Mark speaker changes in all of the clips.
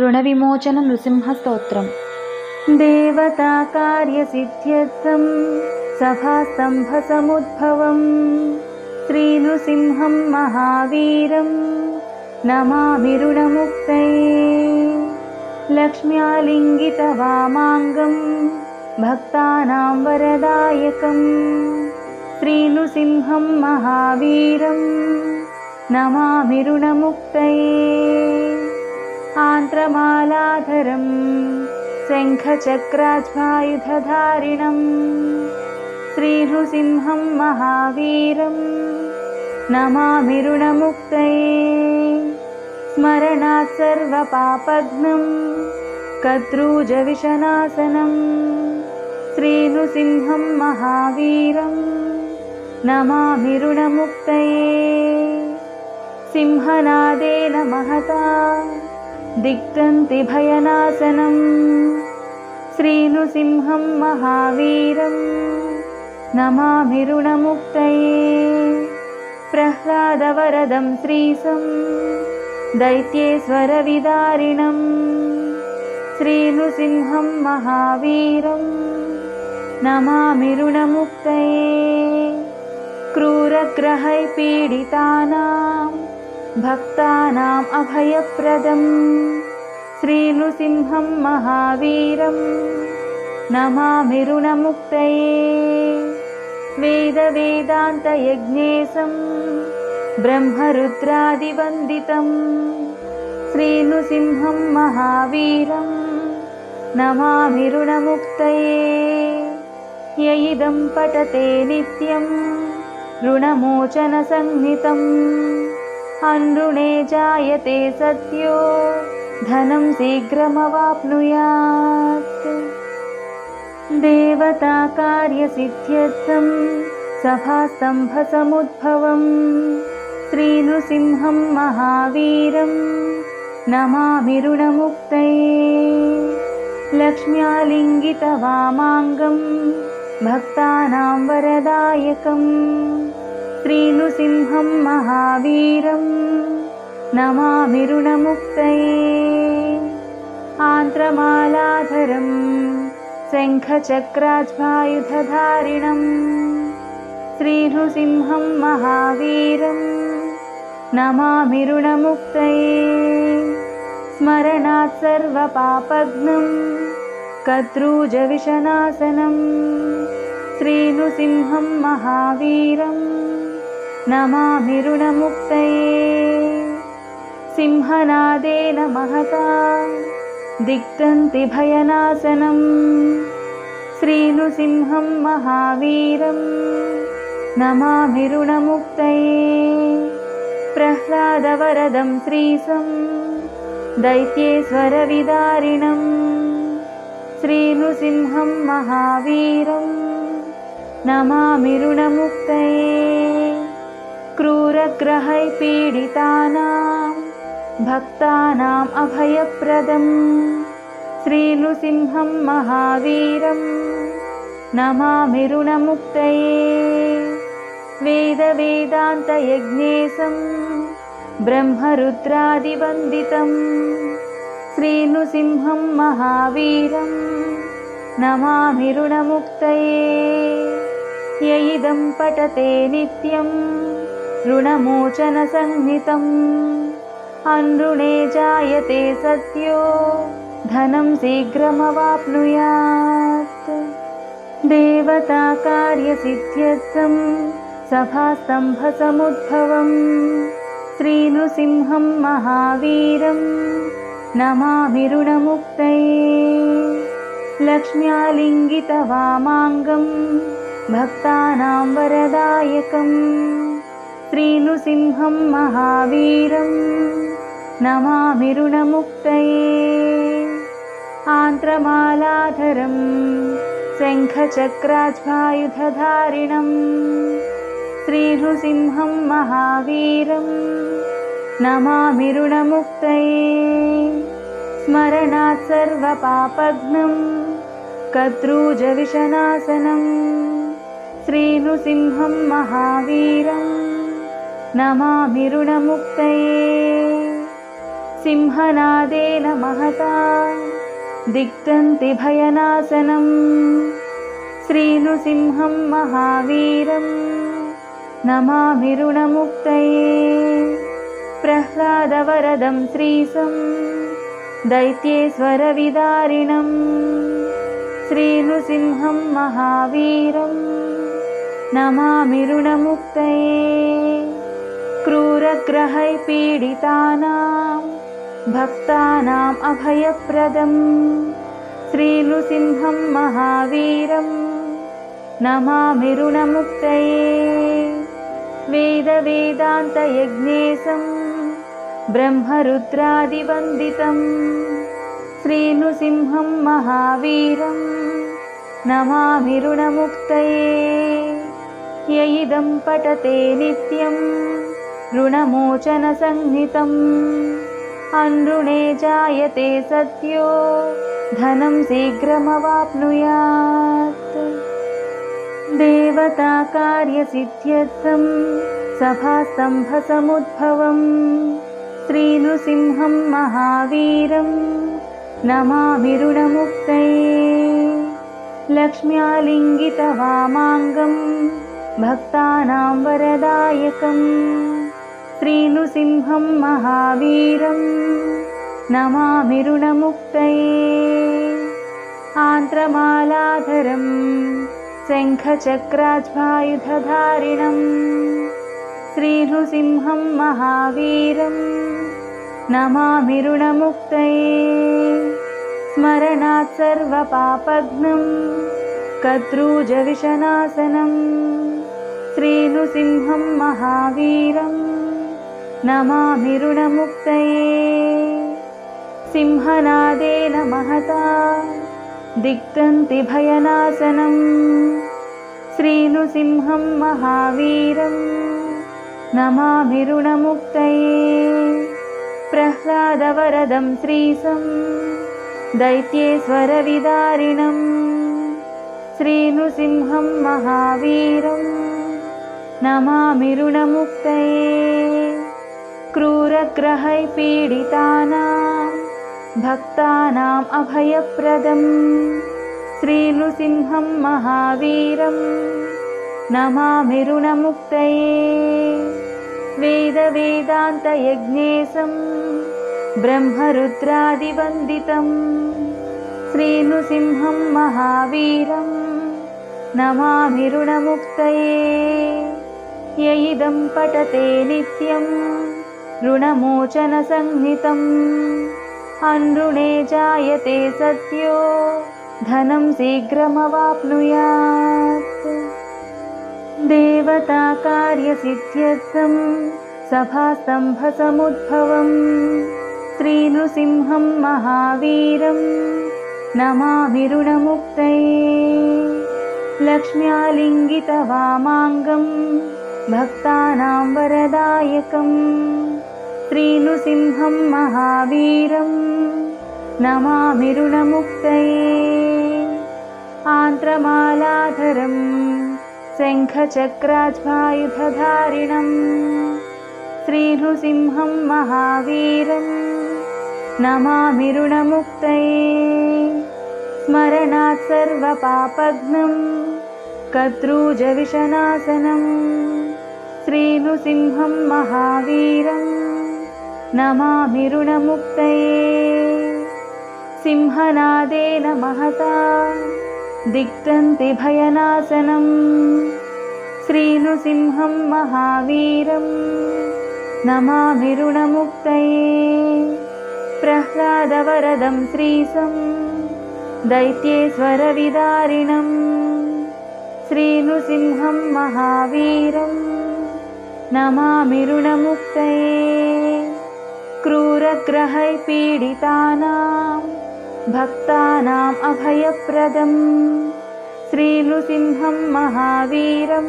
Speaker 1: ऋणविमोचननृसिंहस्तोत्रम्। देवताकार्यसिद्ध्यर्थं सभास्तम्भसमुद्भवम्। श्रीनृसिंहं महावीरं नमाभिरुणमुक्तये लक्ष्म्यालिङ्गितवामाङ्गं भक्तानां वरदायकम्। श्रीनृसिंहं महावीरं नमाभिरुणमुक्तये आन्त्रमालाधरम् शङ्खचक्राज्वायुधधारिणम् श्रीनृसिंहं महावीरं नमामिरुणमुक्तये स्मरणात् सर्वपापघ्नं कद्रूजविशनासनम् श्रीनृसिंहं महावीरं नमामिरुणमुक्तये सिंहनादेन महता दिक्तन्तिभयनाशनम् श्रीनृसिंहं महावीरं नमामिरुणमुक्तये। प्रह्लादवरदं श्रीसं दैत्येश्वरविदारिणम्। श्रीनृसिंहं महावीरं नमामिरुणमुक्तये। क्रूरग्रहैः पीडितानां भक्तानाम् अभयप्रदम्। श्रीनृसिंहं महावीरं नमामिरुणमुक्तये। वेदवेदान्तयज्ञेशं ब्रह्मरुद्रादिवन्दितं श्रीनृसिंहं महावीरं नमामिरुणमुक्तये। य इदं पठते नित्यं ऋणमोचनसंहितम् अनृणे जायते सत्यो धनं शीघ्रमवाप्नुयात्। देवताकार्यसिद्ध्यर्थं सभास्तम्भसमुद्भवम् श्रीनृसिंहं महावीरं नमामिरुणमुक्तये लक्ष्म्यालिङ्गितवामाङ्गं भक्तानां वरदायकम् श्रीनृसिंहं महावीरं नमामिरुणमुक्तये। आन्त्रमालाधरं शङ्खचक्राज्वायुधधारिणम् श्रीनृसिंहं महावीरं नमामिरुणमुक्तये। स्मरणात् सर्वपापघ्नं कद्रूजविशनासनम् श्रीनृसिंहं महावीरम् नमामिरुणमुक्तये। सिंहनादेन महता दिक्तन्तिभयनाशनम् श्रीनृसिंहं महावीरं नमामिरुणमुक्तये। प्रह्लादवरदं श्रीसं दैत्येश्वरविदारिणम्। श्रीनृसिंहं महावीरं नमामिरुणमुक्तये क्रूरग्रहैः पीडितानां भक्तानाम् अभयप्रदम् श्रीनृसिंहं महावीरं नमामिरुणमुक्तये वेदवेदान्तयज्ञेशं ब्रह्मरुद्रादिवन्दितं श्रीनृसिंहं महावीरं नमामिरुणमुक्तये य इदं पठते नित्यम् ऋणमोचनसंहितम् अनृणे जायते सत्यो धनं शीघ्रमवाप्नुयात्। देवताकार्यसिद्ध्यर्थं सभास्तम्भसमुद्भवम् श्रीनृसिंहं महावीरं नमामिरुणमुक्तये लक्ष्म्यालिङ्गितवामाङ्गं भक्तानां वरदायकम् श्रीनृसिंहं महावीरं नमामिरुणमुक्तये। आन्त्रमालाधरं शङ्खचक्राज्वायुधधारिणम् श्रीनृसिंहं महावीरं नमामिरुणमुक्तये। स्मरणात् सर्वपापघ्नं कद्रूजविशनासनम् श्रीनृसिंहं महावीरं नमामिरुणमुक्तये सिंहनादेन महता दिक्तन्ति भयनाशनम्। श्रीनृसिंहं महावीरम् नमामि ऋणमुक्तये। प्रह्लादवरदं श्रीसं दैत्येश्वरविदारिणम्। श्रीनृसिंहं महावीरम् नमामि ऋणमुक्तये क्रूरग्रहै पीडितानां भक्तानाम् अभयप्रदम् श्रीनृसिंहं महावीरम् नमामि ऋणमुक्तये। वेदवेदान्तयज्ञेशं ब्रह्मरुद्रादिवन्दितं। श्रीनृसिंहं महावीरं नमामि ऋणमुक्तये। य इदं पठते नित्यं ऋणमोचनसंहितम्। अनृणे जायते सत्यो धनं शीघ्रमवाप्नुयात्। देवताकार्यसिद्ध्यर्थं सभास्तम्भसमुद्भवम्। श्रीनृसिंहं महावीरं नमामि ऋणमुक्तये। लक्ष्म्यालिङ्गितवामाङ्गं भक्तानां वरदायकम् श्रीनृसिंहं महावीरं नमामि ऋणमुक्तये आन्त्रमालाधरं शङ्खचक्राज्वायुधधारिणम् श्रीनृसिंहं महावीरं नमामि ऋणमुक्तये स्मरणात् सर्वपापघ्नं कद्रूजविशनासनम् श्रीनृसिंहं महावीरम् नमामि ऋणमुक्तये सिंहनादेन महता दिक्तन्ति भयनाशनम्। श्रीनृसिंहं महावीरम्। नमामि ऋणमुक्तये प्रह्लादवरदं श्रीसं दैत्येश्वरविदारिणम्। श्रीनृसिंहं महावीरम्। नमामि ऋणमुक्तये क्रूरग्रहै पीडितानां भक्तानाम् अभयप्रदम् श्रीनृसिंहं महावीरं नमामि ऋणमुक्तये। वेदवेदान्तयज्ञेशं ब्रह्मरुद्रादिवन्दितं। श्रीनृसिंहं महावीरं नमामि ऋणमुक्तये। य इदं पठते नित्यम् ऋणमोचनसंहितम् अनृणे जायते सत्यो धनं शीघ्रमवाप्नुयात्। देवताकार्यसिद्ध्यर्थं सभास्तम्भसमुद्भवम् श्रीनृसिंहं महावीरं नमामि ऋणमुक्तये। लक्ष्म्यालिङ्गितवामाङ्गं भक्तानां वरदायकम् श्रीनृसिंहं महावीरं नमामि ऋणमुक्तये आन्त्रमालाधरं शङ्खचक्राज्वायुधधारिणम् श्रीनृसिंहं महावीरं नमामि ऋणमुक्तये स्मरणात् सर्वपापघ्नं कद्रूजविशनासनम् श्रीनृसिंहं महावीरम् नमामि ऋणमुक्तये। सिंहनादेन महता दिक्तन्ति भयनाशनम्। श्रीनृसिंहं महावीरं नमामि ऋणमुक्तये। प्रह्लादवरदं श्रीसं दैत्येश्वरविदारिणम्। श्रीनृसिंहं महावीरं नमामि ऋणमुक्तये क्रूरग्रहै पीडितानां भक्तानाम् अभयप्रदम् श्रीनृसिंहं महावीरं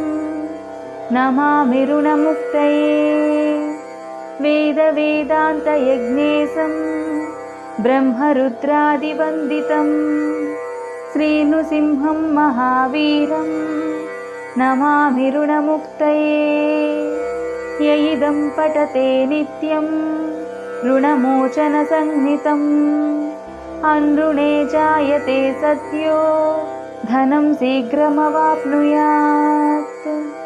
Speaker 1: नमामि ऋणमुक्तये। वेदवेदान्तयज्ञेशं ब्रह्मरुद्रादिवन्दितं। श्रीनृसिंहं महावीरं नमामि ऋणमुक्तये। य इदं पठते नित्यम् ऋणमोचनसंहितम्। अनृणे जायते सद्यो धनं शीघ्रमवाप्नुयात्